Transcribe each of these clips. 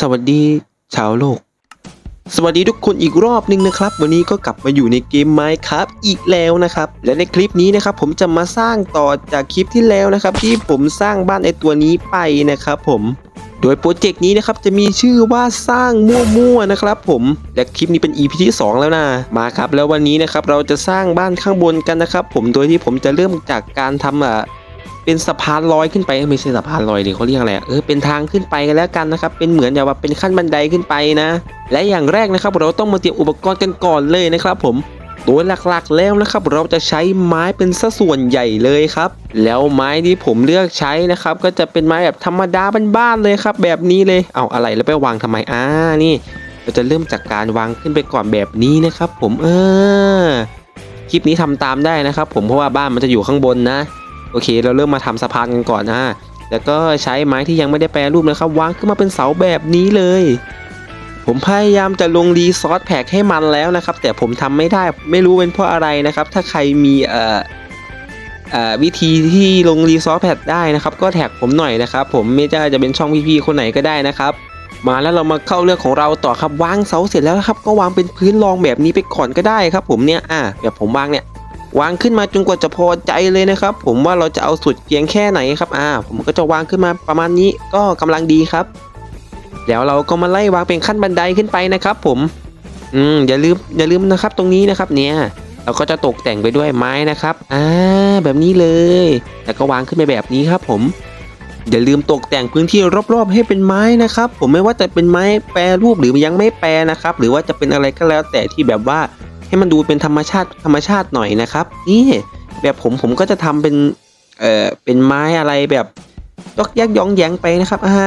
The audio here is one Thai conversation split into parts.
สวัสดีชาวโลก สวัสดีทุกคนอีกรอบหนึงนะครับ วันนี้ก็กลับมาอยู่ในเกม Minecraft อีกแล้วนะครับ และในคลิปนี้นะครับผมจะมาสร้างต่อจากคลิปที่แล้วนะครับ ที่ผมสร้างบ้านไอตัวนี้ไปนะครับผมโดยโปรเจกต์นี้นะครับจะมีชื่อว่าสร้างมั่วๆนะครับผมและคลิปนี้เป็น EP ที่สองแล้วนะมาครับ แล้ววันนี้นะครับเราจะสร้างบ้านข้างบนกันนะครับ ผมโดยที่ผมจะเริ่มจากการทำอะ เป็นสะพานลอยขึ้นไปเอ้ยไม่ใช่สะพานลอยดิเขาเรียกอะไรเออเป็นทางขึ้นไปกันแล้วกันนะครับเป็นเหมือนอย่างว่าเป็นขั้นบันไดขึ้นไปนะ และอย่างแรกนะครับ เราต้องมาเตรียมอุปกรณ์กันก่อนเลยนะครับ ผมโดยหลักๆแล้วนะครับ เราจะใช้ไม้เป็นสัส่วนใหญ่เลยครับ แล้วไม้ที่ผมเลือกใช้นะครับ ก็จะเป็นไม้แบบธรรมดาบ้านๆเลยครับ แบบนี้เลยเอาอะไรแล้วไปวางทำไมอ่านี่ เราจะเริ่มจากการวางขึ้นไปก่อนแบบนี้นะครับ ผมเออคลิปนี้ทำตามได้นะครับ ผมเพราะว่าบ้านมันจะอยู่ข้างบนนะ โอเค เราเริ่มมาทำสะพานกันก่อนนะ แล้วก็ใช้ไม้ที่ยังไม่ได้แปรรูปนะครับวางขึ้นมาเป็นเสาแบบนี้เลย ผมพยายามจะลงรีซอสแพ็กให้มันแล้วนะครับ แต่ผมทำไม่ได้ไม่รู้เป็นเพราะอะไรนะครับ ถ้าใครมีเอ่อวิธีที่ลงรีซอสแพ็กได้นะครับ ก็แท็กผมหน่อยนะครับ ผมไม่ว่าจะเป็นช่องพี่ๆคนไหนก็ได้นะครับมาแล้วเรามาเข้าเรื่องของเราต่อครับวางเสาเสร็จแล้วครับ ก็วางเป็นพื้นรองแบบนี้ไปก่อนก็ได้ครับ ผมเนี่ยอ่าแบบผมวางเนี่ย วางขึ้นมาจนกว่าจะพอใจเลยนะครับ ผมว่าเราจะเอาสุดเพียงแค่ไหนครับอ่าผมก็จะวางขึ้นมาประมาณนี้ก็กำลังดีครับ แล้วเราก็มาไล่วางเป็นขั้นบันไดขึ้นไปนะครับ ผม อืมอย่าลืมอย่าลืมนะครับ ตรงนี้นะครับ เนี่ย เราก็จะตกแต่งไปด้วยไม้นะครับอ่าแบบนี้เลยแล้วก็วางขึ้นไปแบบนี้ครับ ผมอย่าลืมตกแต่งพื้นที่รอบๆ ให้เป็นไม้นะครับ ผมไม่ว่าจะเป็นไม้แปรรูปหรือยังไม่แปรนะครับ หรือว่าจะเป็นอะไรก็แล้วแต่ที่แบบว่า ให้มันดูเป็นธรรมชาติธรรมชาติหน่อยนะครับ นี่แบบผมผมก็จะทำเป็นเอ่อเป็นไม้อะไรแบบยกยักย้องแยงไปนะครับอ่า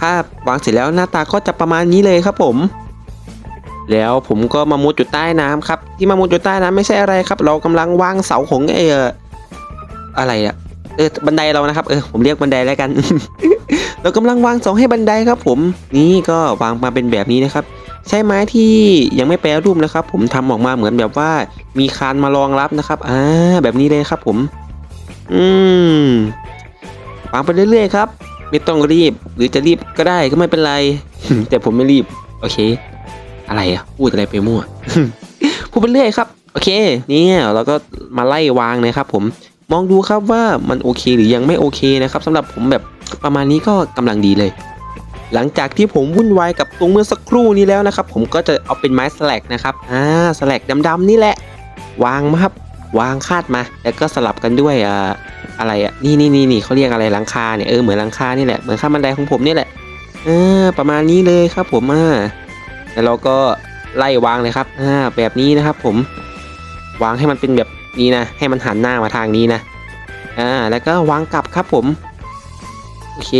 ถ้าวางเสร็จแล้วหน้าตาก็จะประมาณนี้เลยครับผม แล้วผมก็มามุดอยู่ใต้น้ำครับ ที่มามุดอยู่ใต้น้ำไม่ใช่อะไรครับ เรากำลังวางเสาของเอออะไรอะเออบันไดเรานะครับเออผมเรียกบันไดแล้วกัน เรากำลังวางเสาให้บันไดครับ ผม นี่ก็วางมาเป็นแบบนี้นะครับ ใช้ไม้ที่ยังไม่แปรรูปนะครับ ผมทำออกมาเหมือนแบบว่า มีคานมารองรับนะครับอ่าแบบนี้เลยครับผม อืมวางไปเรื่อยๆครับ ไม่ต้องรีบ หรือจะรีบก็ได้ก็ไม่เป็นไร แต่ผมไม่รีบ โอเค อะไรอะพูดอะไรไปมั่วพูดไปเรื่อยครับโอเคเนี่ยเราก็มาไล่วางนะครับผมมองดูครับว่ามันโอเคหรือยังไม่โอเคนะครับสำหรับผมแบบประมาณนี้ก็กำลังดีเลย หลังจากที่ผมวุ่นวายกับตรงเมื่อสักครู่นี้แล้วนะครับ ผมก็จะเอาเป็นไม้สแลกนะครับอ่าสแลกดำๆนี่แหละ วางมาครับวางคาดมา แล้วก็สลับกันด้วยอ่าอะไรอะนี่นี่นี่นี่เขาเรียกอะไรหลังคาเนี่ยเออเหมือนหลังคานี่แหละเหมือนข้ามบันไดของผมนี่แหละเออประมาณนี้เลยครับผมอ่าแล้วเราก็ไล่วางเลยครับอ่าแบบนี้นะครับ ผมวางให้มันเป็นแบบนี้นะ ให้มันหันหน้ามาทางนี้นะอ่าแล้วก็วางกลับครับผม โอเค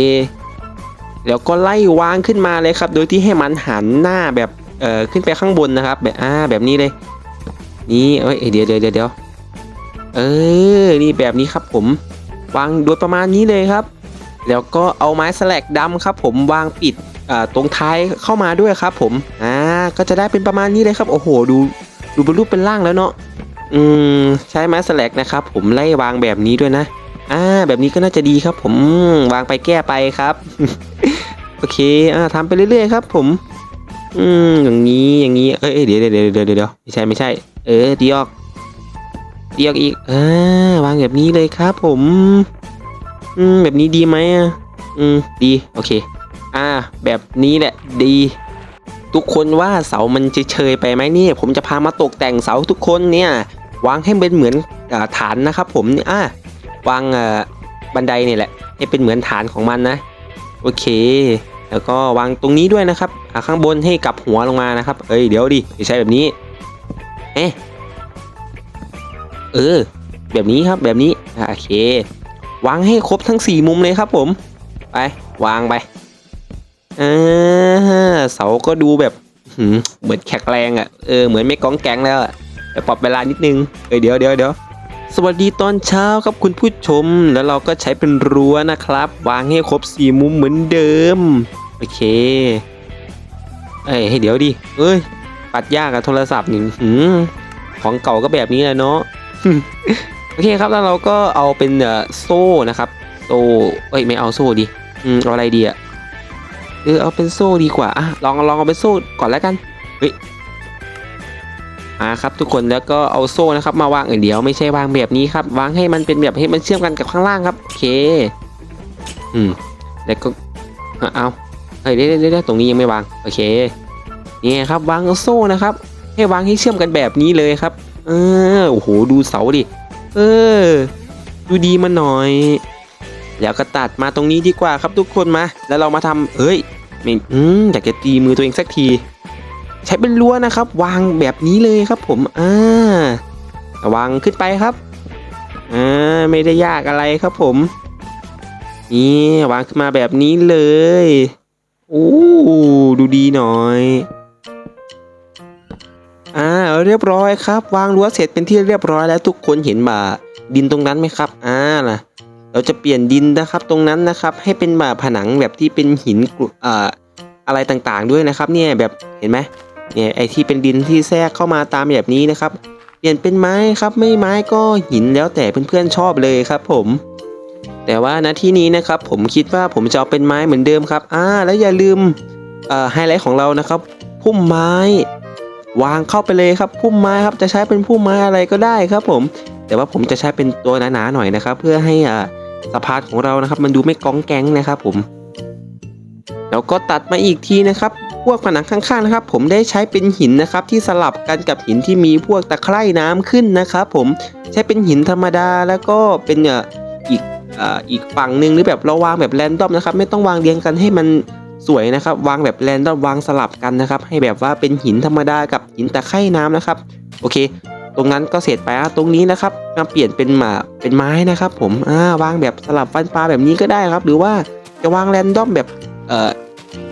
แล้วก็ไล่วางขึ้นมาเลยครับ โดยที่ให้มันหันหน้าแบบเอ่อขึ้นไปข้างบนนะครับ แบบอ่าแบบนี้เลย นี่เอ้ยเดี๋ยวเดี๋ยวเดี๋ยวเออนี่แบบนี้ครับผมวางโดยประมาณนี้เลยครับ แล้วก็เอาไม้สแลกดำครับ ผมวางปิดอ่าตรงท้ายเข้ามาด้วยครับ ผมอ่าก็จะได้เป็นประมาณนี้เลยครับโอ้โหดูดูเป็นรูปเป็นร่างแล้วเนาะอืมใช้ไม้สแลกนะครับ ผมไล่วางแบบนี้ด้วยนะอ่าแบบนี้ก็น่าจะดีครับ ผมวางไปแก้ไปครับ โอเคอ่าทำไปเรื่อยๆครับ ผม อืมอย่างนี้อย่างนี้เอ้ยเดี๋ยวเดี๋ยวเดี๋ยวเดี๋ยวเดี๋ยวไม่ใช่ไม่ใช่ เออดีออกดีออกอีกอ่าวางแบบนี้เลยครับ ผม อืมแบบนี้ดีไหมอะอืมดีโอเค อ่า แบบนี้แหละดีทุกคนว่าเสามันเฉยไปไหมเนี่ย ผมจะพามาตกแต่งเสาทุกคนเนี่ยวางให้เป็นเหมือนอฐานนะครับ ผมนี่อ่าวางอ่าบันไดเนี่ยแหละให้เป็นเหมือนฐานของมันนะ โอเค แล้วก็วางตรงนี้ด้วยนะครับข้างบนให้กลับหัวลงมานะครับ เอ้ยเดี๋ยวดิไม่ใช่แบบนี้ เอ๊ะเออ แบบนี้ครับแบบนี้โอเค วางให้ครบทั้งสี่มุมเลยครับผม ไปวางไปอ่าเสาก็ดูแบบเหมือนแข็งแรงอะ่ะเออเหมือนไม่ก้องแกงแล้วอะแต่ปรับเวลานิดนึงเอ้ยเดี๋ยวเดี๋ยวเดี๋ยว สวัสดีตอนเช้าครับคุณผู้ชม แล้วเราก็ใช้เป็นรั้วนะครับ วางให้ครบสี่มุมเหมือนเดิม โอเค เอ้ยให้เดี๋ยวดิเอ้ย ปัดยากกับโทรศัพท์นี่หืมของเก่าก็แบบนี้แหละเนาะโอเคครับแล้วเราก็เอาเป็นเอโซ่นะครับโซ่เอ้ยไม่เอาโซ่ดิอืมเอาอะไรดีอะเออเอาเป็นโซ่ดีกว่าอะลองลองเอาเป็นโซ่ก่อนแล้วกันเฮ้ย อ่าครับทุกคนแล้วก็เอาโซ่นะครับมาวางเออเดียวไม่ใช่วางแบบนี้ครับวางให้มันเป็นแบบให้มันเชื่อมกันกับข้างล่างครับโอเคอืมแล้วก็เอาเฮ้ยเดี๋ยวเดี๋ยวเดี๋ยวตรงนี้ยังไม่วางโอเคนี่ครับวางโซ่นะครับ ให้วางให้เชื่อมกันแบบนี้เลยครับ เออโอ้โหดูเสาดิเออ ดูดีมาหน่อย แล้วก็ตัดมาตรงนี้ดีกว่าครับทุกคนมา แล้วเรามาทำเอ้ยไม่อืมอยากจะตีมือตัวเองสักที ใช้เป็นรั้วนะครับ วางแบบนี้เลยครับ ผมอ่าวางขึ้นไปครับอ่าไม่ได้ยากอะไรครับผม นี่วางขึ้นมาแบบนี้เลยโอ้ดูดีหน่อยอ่าเรียบร้อยครับ วางรั้วเสร็จเป็นที่เรียบร้อยแล้วทุกคนเห็นบ่าดินตรงนั้นไหมครับอ่าล่ะ เราจะเปลี่ยนดินนะครับตรงนั้นนะครับ ให้เป็นแบบผนังแบบที่เป็นหินอ่ออะไรต่างๆด้วยนะครับ เนี่ยแบบเห็นไหม เนี่ยไอที่เป็นดินที่แทรกเข้ามาตามแบบนี้นะครับ เปลี่ยนเป็นไม้ครับ ไม่ไม้ก็หินแล้วแต่เพื่อนๆชอบเลยครับ ผม แต่ว่าณที่นี้นะครับผมคิดว่าผมจะเอาเป็นไม้เหมือนเดิมครับ อ่า แล้วอย่าลืมเอ่อไฮไลท์ของเรานะครับ พุ่มไม้ วางเข้าไปเลยครับ พุ่มไม้ครับจะใช้เป็นพุ่มไม้อะไรก็ได้ครับ ผม แต่ว่าผมจะใช้เป็นตัวหนาๆหน่อยนะครับ เพื่อให้อ่าสะพานของเรานะครับ มันดูไม่ก้องแก๊งนะครับ ผมแล้วก็ตัดมาอีกทีนะครับ พวกผนังข้างๆนะครับ ผมได้ใช้เป็นหินนะครับที่สลับกันกับหินที่มีพวกตะไคร่น้ำขึ้นนะครับ ผมใช้เป็นหินธรรมดาแล้วก็เป็นอีกอีกฝั่งหนึ่งหรือแบบเราวางแบบแรนดอมนะครับ ไม่ต้องวางเรียงกันให้มันสวยนะครับ วางแบบแรนดอมวางสลับกันนะครับ ให้แบบว่าเป็นหินธรรมดากับหินตะไคร่น้ำนะครับ โอเค ตรงนั้นก็เสร็จไปตรงนี้นะครับมาเปลี่ยนเป็นมาเป็นไม้นะครับ ผมวางแบบสลับฟันปลาแบบนี้ก็ได้ครับ หรือว่าจะวางแรนดอมแบบ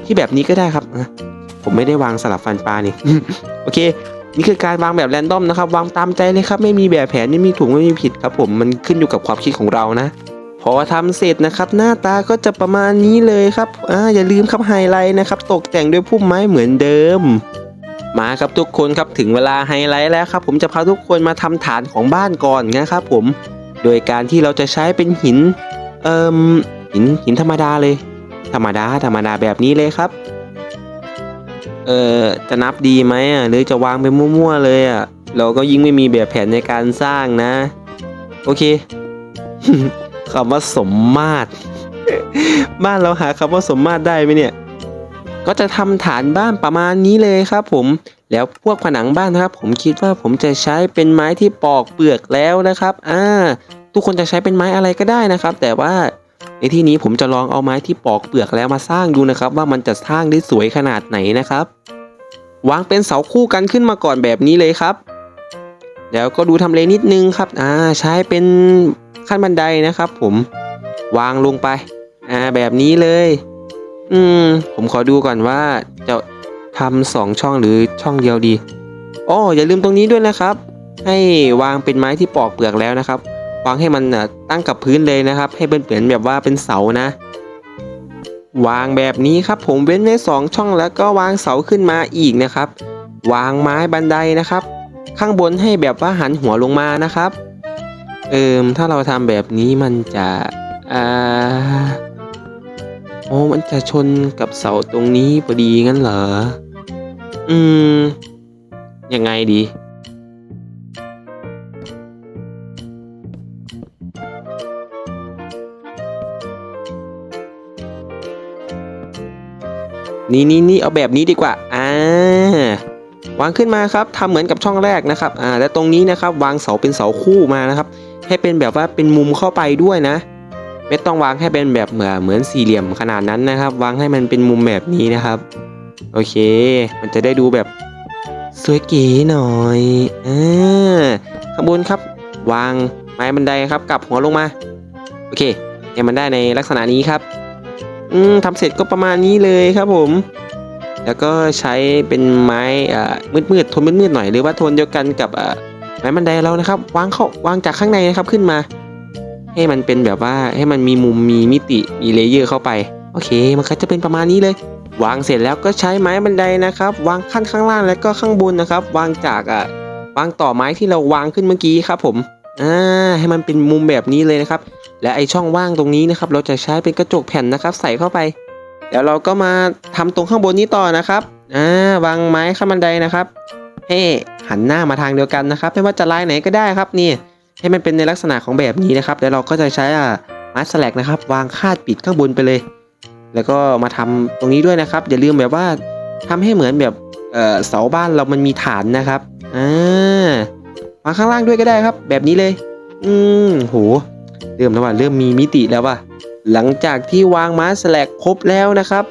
ที่แบบนี้ก็ได้ครับอะผมไม่ได้วางสลับฟันปลานี่โอเคนี่คือการวางแบบแรนดอมนะครับ วางตามใจเลยครับ ไม่มีแบบแผนไม่มีถูกไม่มีผิดครับ ผมมันขึ้นอยู่กับความคิดของเรานะพอทำเสร็จนะครับ หน้าตาก็จะประมาณนี้เลยครับอ่าอย่าลืมครับไฮไลท์นะครับ ตกแต่งด้วยพุ่มไม้เหมือนเดิม มาครับทุกคนครับถึงเวลาไฮไลท์แล้วครับ ผมจะพาทุกคนมาทำฐานของบ้านก่อนนะครับผม โดยการที่เราจะใช้เป็นหิน เอ่มหินหินธรรมดาเลย ธรรมดาธรรมดาแบบนี้เลยครับ เอ่อจะนับดีไหมอะหรือจะวางไปมั่วๆเลยอะเราก็ยิ่งไม่มีแบบแผนในการสร้างนะ โอเคคำว่าสมมาตร บ้านเราหาคำว่าสมมาตรได้ไหมเนี่ย ก็จะทำฐานบ้านประมาณนี้เลยครับ ผม แล้วพวกผนังบ้านนะครับ ผมคิดว่าผมจะใช้เป็นไม้ที่ปอกเปลือกแล้วนะครับ อ่า ทุกคนจะใช้เป็นไม้อะไรก็ได้นะครับ แต่ว่า ในที่นี้ผมจะลองเอาไม้ที่ปอกเปลือกแล้วมาสร้างดูนะครับ ว่ามันจะสร้างได้สวยขนาดไหนนะครับ วางเป็นเสาคู่กันขึ้นมาก่อนแบบนี้เลยครับแล้วก็ดูทำเลนิดนึงครับอ่าใช้เป็นขั้นบันไดนะครับ ผมวางลงไปอ่าแบบนี้เลย อืม ผมขอดูก่อนว่าจะทำสองช่องหรือช่องเดียวดีอ๋ออย่าลืมตรงนี้ด้วยนะครับ ให้วางเป็นไม้ที่ปอกเปลือกแล้วนะครับ วางให้มันตั้งกับพื้นเลยนะครับ ให้เป็นเหมือนแบบว่าเป็นเสานะ วางแบบนี้ครับ ผมเว้นไว้สองช่องแล้วก็วางเสาขึ้นมาอีกนะครับ วางไม้บันไดนะครับ ข้างบนให้แบบว่าหันหัวลงมานะครับ เอิมถ้าเราทำแบบนี้มันจะอ่าโอ้มันจะชนกับเสาตรงนี้พอดีงั้นเหรอ อืม ยังไงดี นี่นี่นี่เอาแบบนี้ดีกว่า อ่าวางขึ้นมาครับทำเหมือนกับช่องแรกนะครับ อ่า และตรงนี้นะครับ วางเสาเป็นเสาคู่มานะครับ ให้เป็นแบบว่าเป็นมุมเข้าไปด้วยนะ ไม่ต้องวางให้เป็นแบบเหมือนเหมือนสี่เหลี่ยมขนาดนั้นนะครับ วางให้มันเป็นมุมแบบนี้นะครับ โอเค มันจะได้ดูแบบสวยเก๋หน่อยอ่าข้างบนครับ วางไม้บันไดครับกลับหัวลงมา โอเคให้มันได้ในลักษณะนี้ครับ อืมทำเสร็จก็ประมาณนี้เลยครับผม แล้วก็ใช้เป็นไม้อ่ามืดๆทนมืดๆหน่อยหรือว่าโทนเดียวกันกับอ่าไม้บันไดเรานะครับ วางเข้าวางจากข้างในนะครับขึ้นมา ให้มันเป็นแบบว่าให้มันมีมุมมีมิติมีเลเยอร์เข้าไปโอเค มันก็จะเป็นประมาณนี้เลย วางเสร็จแล้วก็ใช้ไม้บันไดนะครับ วางขั้นข้างล่างแล้วก็ข้างบนนะครับ วางจากอะวางต่อไม้ที่เราวางขึ้นเมื่อกี้ครับผมอ่าให้มันเป็นมุมแบบนี้เลยนะครับ และไอช่องว่างตรงนี้นะครับ เราจะใช้เป็นกระจกแผ่นนะครับ ใส่เข้าไปเดี๋ยวเราก็มาทำตรงข้างบนนี้ต่อนะครับอ่าวางไม้ข้างบันไดนะครับให้หันหน้ามาทางเดียวกันนะครับ ไม่ว่าจะลายไหนก็ได้ครับนี่ให้มันเป็นในลักษณะของแบบนี้นะครับเดี๋ยวเราก็จะใช้อ่าไม้สแลกนะครับ วางคาดปิดข้างบนไปเลย แล้วก็มาทำตรงนี้ด้วยนะครับ อย่าลืมแบบว่าทำให้เหมือนแบบเอ่อเสาบ้านเรามันมีฐานนะครับอ่าวางข้างล่างด้วยก็ได้ครับ แบบนี้เลย อืมโห เริ่มแล้วว่าเริ่มมีมิติแล้วว่ะหลังจากที่วางไม้สแลกครบแล้วนะครับ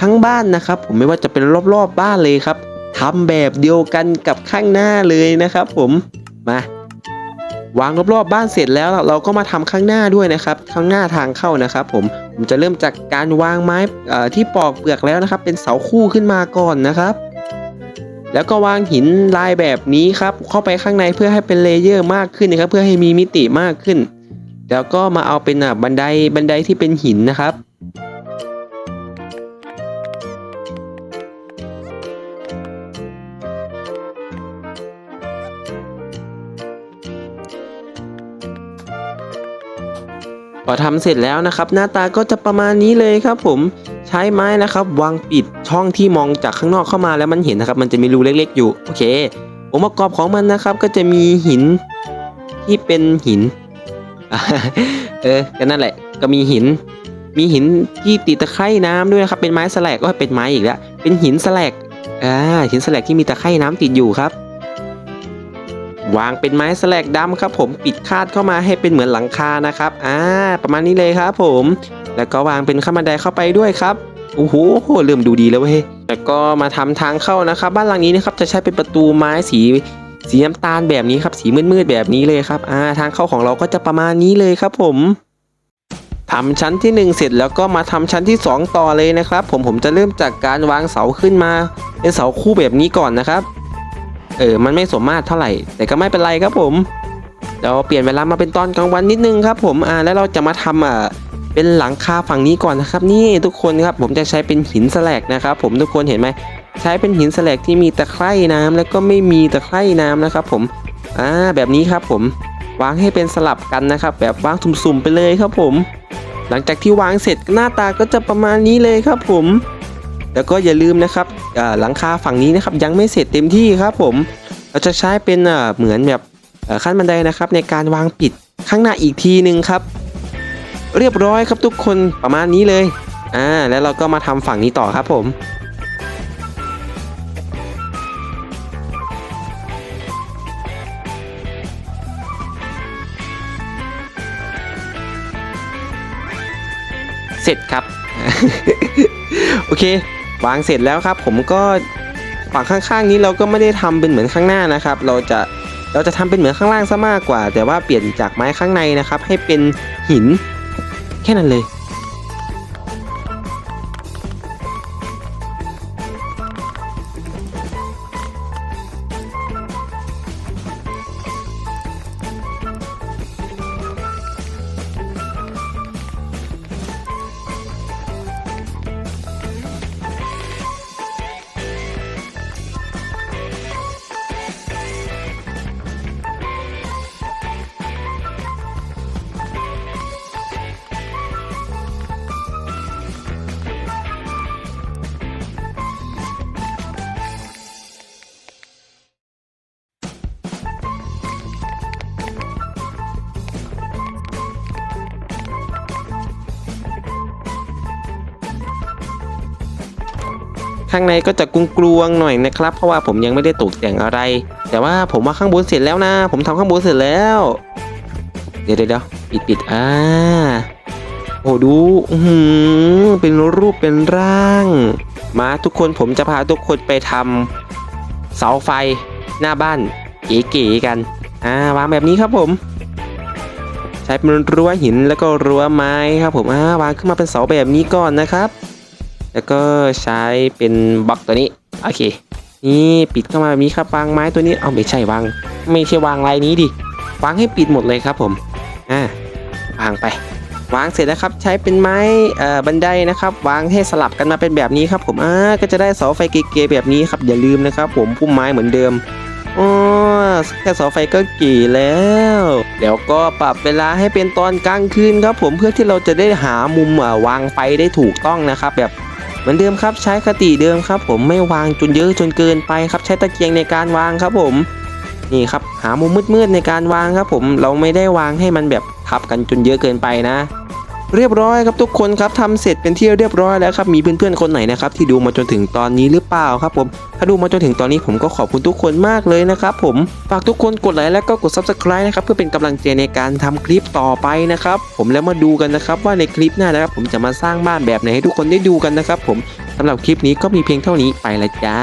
ทั้งบ้านนะครับ ผมไม่ว่าจะเป็นรอบๆบบ้านเลยครับทำแบบเดียวกันกับข้างหน้าเลยนะครับ ผมมาวางรอบๆบบ้านเสร็จแล้วเราก็มาทำข้างหน้าด้วยนะครับ ข้างหน้าทางเข้านะครับ ผมผมจะเริ่มจากการวางไม้ที่ปอกเปลือกแล้วนะครับ เป็นเสาคู่ขึ้นมาก่อนนะครับแล้วก็วางหินลายแบบนี้ครับเข้าไปข้างในเพื่อให้เป็นเลเยอร์มากขึ้นนะครับ เพื่อให้มีมิติมากขึ้น แล้วก็มาเอาเป็นอะบันไดบันไดที่เป็นหินนะครับพอทำเสร็จแล้วนะครับ หน้าตาก็จะประมาณนี้เลยครับ ผมใช้ไม้นะครับ วางปิดช่องที่มองจากข้างนอกเข้ามาแล้วมันเห็นนะครับ มันจะมีรูเล็ก ๆ อยู่โอเคองค์ประกอบของมันนะครับ ก็จะมีหินที่เป็นหิน เออก็นั่นแหละ ก็มีหิน มีหินที่ติดตะไคร่น้ำด้วยนะครับ เป็นไม้สแลกก็เป็นไม้อีกแล้ว เป็นหินสแลกอ่า หินสแลกที่มีตะไคร่น้ำติดอยู่ครับ วางเป็นไม้สแลกดำครับ ผมปิดคาดเข้ามาให้เป็นเหมือนหลังคานะครับ อ่า ประมาณนี้เลยครับผม แล้วก็วางเป็นข้างบันไดเข้าไปด้วยครับโอ้โหเริ่มดูดีแล้วเว้ยแล้วก็มาทำทางเข้านะครับ บ้านหลังนี้นะครับจะใช้เป็นประตูไม้สี สีน้ำตาลแบบนี้ครับสีมืดๆแบบนี้เลยครับอ่าทางเข้าของเราก็จะประมาณนี้เลยครับผมทำชั้นที่หนึ่งเสร็จแล้วก็มาทำชั้นที่สองต่อเลยนะครับ ผมผมจะเริ่มจากการวางเสาขึ้นมา เป็นเสาคู่แบบนี้ก่อนนะครับเออมันไม่สมมาตรเท่าไหร่ แต่ก็ไม่เป็นไรครับผมเราเปลี่ยนเวลามาเป็นตอนกลางวันนิดนึงครับ ผมอ่าแล้วเราจะมาทำอ่าเป็นหลังคาฝั่งนี้ก่อนนะครับ นี่ทุกคนครับผมจะใช้เป็นหินสแลกนะครับ ผมทุกคนเห็นไหม ใช้เป็นหินสลกที่มีตะไคร่น้ำแล้วก็ไม่มีตะไคร่น้ำนะครับ ผมอ่าแบบนี้ครับผมวางให้เป็นสลับกันนะครับ แบบวางสุ่มๆไปเลยครับผม หลังจากที่วางเสร็จหน้าตาก็จะประมาณนี้เลยครับผม แล้วก็อย่าลืมนะครับหลังคาฝั่งนี้นะครับยังไม่เสร็จเต็มที่ครับผม เราจะใช้เป็นเหมือนแบบขั้นบันไดนะครับ ในการวางปิดข้างหน้าอีกทีหนึ่งครับ เรียบร้อยครับทุกคนประมาณนี้เลยอ่าแล้วเราก็มาทำฝั่งนี้ต่อครับผม เสร็จครับ โอเค วางเสร็จแล้วครับ ผมก็ฝั่งข้างๆนี้เราก็ไม่ได้ทำเป็นเหมือนข้างหน้านะครับ เราจะเราจะทำเป็นเหมือนข้างล่างซะมากกว่า แต่ว่าเปลี่ยนจากไม้ข้างในนะครับ ให้เป็นหินแค่นั้นเลย ข้างในก็จะกลวงๆหน่อยนะครับ เพราะว่าผมยังไม่ได้ตกแต่งอะไร แต่ว่าผมว่าข้างบนเสร็จแล้วนะ ผมทำข้างบนเสร็จแล้ว เดี๋ยวเดี๋ยวปิดปิดอ่าโอ้ดูหือเป็นรูปเป็นร่าง มาทุกคนผมจะพาทุกคนไปทำเสาไฟหน้าบ้านเก๋ๆกัน อ่าวางแบบนี้ครับผม ใช้เป็นรั้วหินแล้วก็รั้วไม้ครับผมอ่าวางขึ้นมาเป็นเสาแบบนี้ก่อนนะครับ แล้วก็ใช้เป็นบล็อกตัวนี้ โอเค นี่ปิดเข้ามาแบบนี้ครับวางไม้ตัวนี้ เอาไม่ใช่วาง ไม่ใช่วางลายนี้ดิ วางให้ปิดหมดเลยครับผม อ่าวางไป วางเสร็จแล้วครับ ใช้เป็นไม้เอ่อบันไดนะครับ วางให้สลับกันมาเป็นแบบนี้ครับ ผม อ่า ก็จะได้เสาไฟเก๋ๆแบบนี้ครับ อย่าลืมนะครับ ผมพุ่มไม้เหมือนเดิมอ๋อแค่เสาไฟก็เก๋แล้ว เดี๋ยวก็ปรับเวลาให้เป็นตอนกลางคืนครับผมเพื่อที่เราจะได้หามุมเอ่อวางไฟได้ถูกต้องนะครับ แบบ เหมือนเดิมครับใช้คติเดิมครับ ผมไม่วางจนเยอะจนเกินไปครับ ใช้ตะเกียงในการวางครับผมนี่ครับหามุมมืดๆในการวางครับ ผมเราไม่ได้วางให้มันแบบทับกันจนเยอะเกินไปนะ เรียบร้อยครับทุกคนครับทำเสร็จเป็นที่เรียบร้อยแล้วครับมีเพื่อนๆคนไหนนะครับที่ดูมาจนถึงตอนนี้หรือเปล่าครับผมถ้าดูมาจนถึงตอนนี้ผมก็ขอบคุณทุกคนมากเลยนะครับผมฝากทุกคนกดไลค์และก็กด subscribe นะครับเพื่อเป็นกำลังใจในการทำคลิปต่อไปนะครับผมแล้วมาดูกันนะครับว่าในคลิปหน้านะครับผมจะมาสร้างบ้านแบบไหนให้ทุกคนได้ดูกันนะครับผมสำหรับคลิปนี้ก็มีเพียงเท่านี้ไปละจ้า